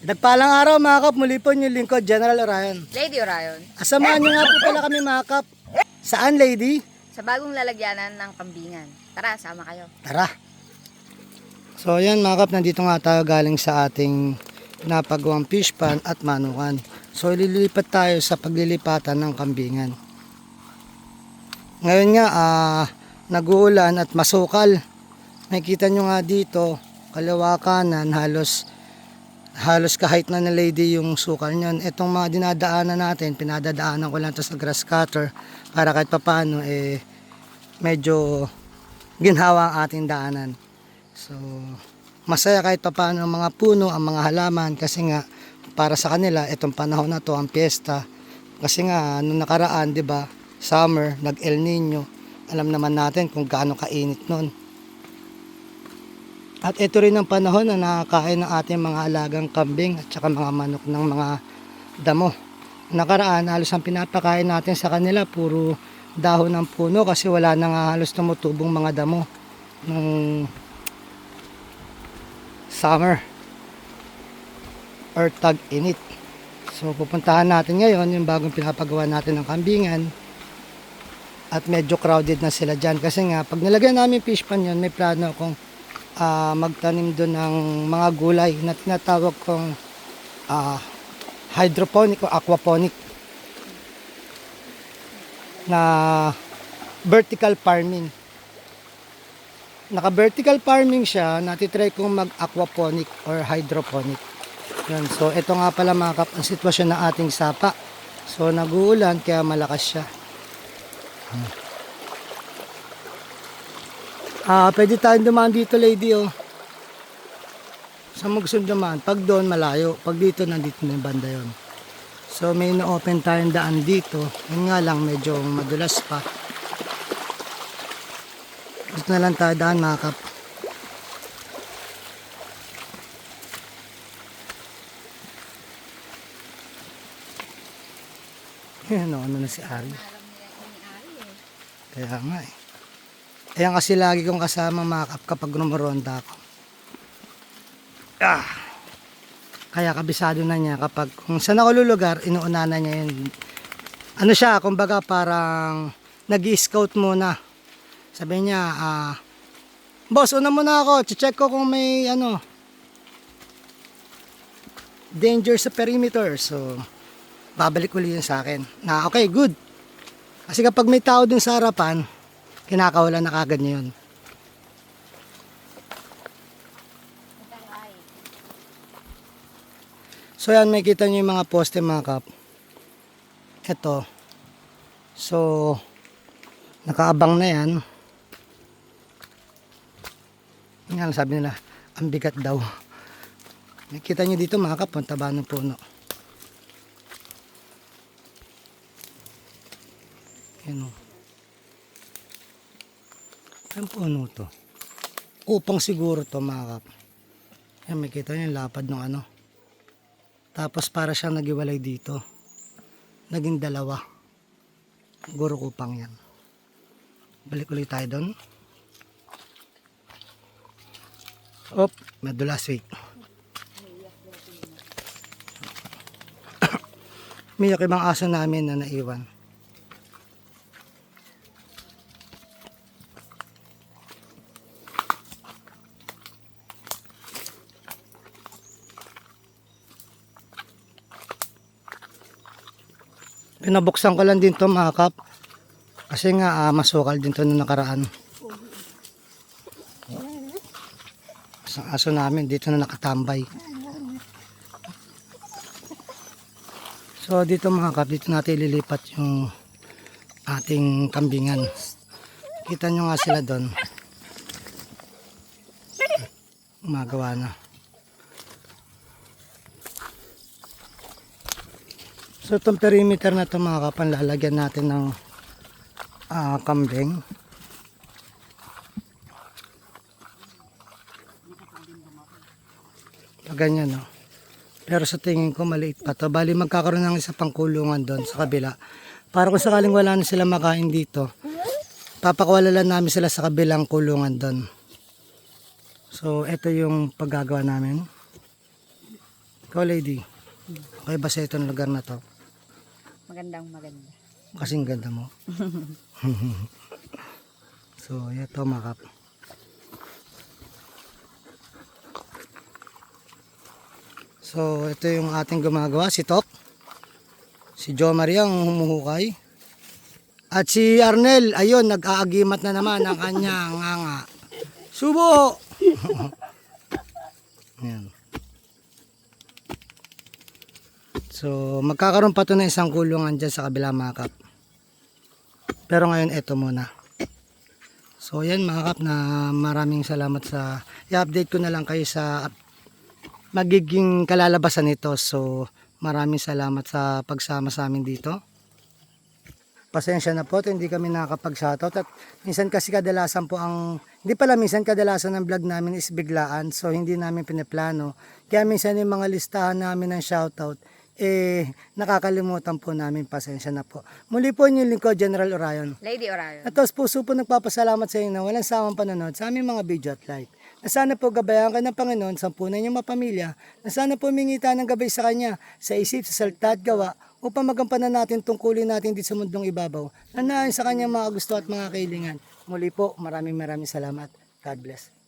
Nagpalang araw mga kap, muli po yung lingkod, General Orion. Lady Orion, Asamahan nyo nga po pala kami mga kap. Saan lady? sa bagong lalagyanan ng kambingan. Tara, sama kayo. Tara. So yan mga kap, nandito nga tayo galing sa ating pinapagawang fish pan at manukan. So ililipat tayo sa paglilipatan ng kambingan. Ngayon nga, ah, nag-uulan at masukal. Nakikita nyo nga dito, kaliwa kanan, halos halos kahit na na lady yung sukal niyan. Itong mga dinadaanan natin, pinadadaanan ko lang to sa grass cutter para kahit papano eh medyo ginhawa ang ating daanan. So, masaya kahit papano ang mga puno, ang mga halaman kasi nga para sa kanila itong panahon na to ang piyesta. Kasi nga nung nakaraan, 'di ba, summer, nag El Nino. Alam naman natin kung gaano kainit noon. At ito rin ang panahon na nakakain ng ating mga alagang kambing at saka mga manok ng mga damo. Nakaraan, halos ang pinapakain natin sa kanila, puro dahon ng puno kasi wala na nga halos tumutubong mga damo nung summer or tag-init. So pupuntahan natin ngayon yung bagong pinapagawa natin ng kambingan at medyo crowded na sila dyan kasi nga pag nilagyan namin fish pan yun may plano akong ah, magtanim doon ng mga gulay na tinatawag kong ah, hydroponic o aquaponic na vertical farming. Naka-vertical farming siya, natitry kong mag-aquaponic or hydroponic. Yan. So, ito nga pala mga kap, ang sitwasyon ng ating sapa. So, nag-uulan kaya malakas siya. Hmm. Ah, pwede tayong dumaan dito, lady, oh. Sa Mugsod naman, pag doon malayo, pag dito nandito na yung banda yon. So may na-open tayong daan dito. Yun nga lang medyo madulas pa. Dito na lang tayo daan mga kap. Yan ano na si Ari. Kaya nga eh. Ayan kasi lagi kong kasama mga kap kapag rumoronda ako. Ah. Kaya kabisado na niya kapag kung saan ako lulugar, inuuna na niya yun. Ano siya, kumbaga parang nag scout muna. Sabi niya, ah, boss, una muna ako, check ko kung may ano, danger sa perimeter. So, babalik uli yun sa akin. Na, okay, good. Kasi kapag may tao dun sa harapan, kinakawalan na kagad niya yun. So yan, may kita nyo yung mga poste mga kap. Ito. So, nakaabang na yan. Nga, sabi nila, ang bigat daw. Nakita nyo dito mga kap, taba ng puno. Yan o. Ang puno to. Upang siguro to mga kap. Yan, may kita yung lapad ng ano. Tapos para siyang nagiwalay dito. Naging dalawa. Guro kupang yan. Balik ulit tayo doon. Op, madulas wait. Miyak ibang aso namin na naiwan. Pinabuksan ko lang din to mga kap. Kasi nga ah, masukal din to nung nakaraan. Isang aso namin dito na nakatambay. So dito mga kap, dito natin ililipat yung ating kambingan. Kita nyo nga sila doon. Gumagawa na. So itong perimeter na ito mga kapan, lalagyan natin ng ah, kambing. Ganyan no. Pero sa tingin ko maliit pa to. Bali magkakaroon ng isa pang kulungan doon sa kabila. Para kung sakaling wala na sila makain dito, papakwala lang namin sila sa kabilang kulungan doon. So ito yung paggagawa namin. Ikaw, lady. Okay ba sa itong lugar na to? Magandang maganda. Kasing ganda mo. so, ito mga kap. So, ito yung ating gumagawa, si Tok. Si Jo Maria ang humuhukay. At si Arnel, ayun, nag-aagimat na naman ang kanyang nganga. Subo! Yan. So, magkakaroon pa to ng isang kulungan dyan sa kabila mga kap. Pero ngayon, eto muna. So, yan mga kap na maraming salamat sa... I-update ko na lang kayo sa magiging kalalabasan nito. So, maraming salamat sa pagsama sa amin dito. Pasensya na po, hindi kami nakakapag-shoutout at minsan kasi kadalasan po ang, hindi pala minsan kadalasan ng vlog namin is biglaan so hindi namin piniplano. Kaya minsan yung mga listahan namin ng shoutout, eh nakakalimutan po namin, pasensya na po. Muli po yung lingkod, General Orion. Lady Orion. At tapos puso po nagpapasalamat sa inyo na walang sawang panonood sa aming mga video at like. Na sana po gabayan ka ng Panginoon sa punan niyong mapamilya. Na sana po mingita ng gabay sa Kanya sa isip, sa salita at gawa upang magampanan natin tungkulin natin dito sa mundong ibabaw na naayon sa Kanyang mga gusto at mga kailingan. Muli po, maraming maraming salamat. God bless.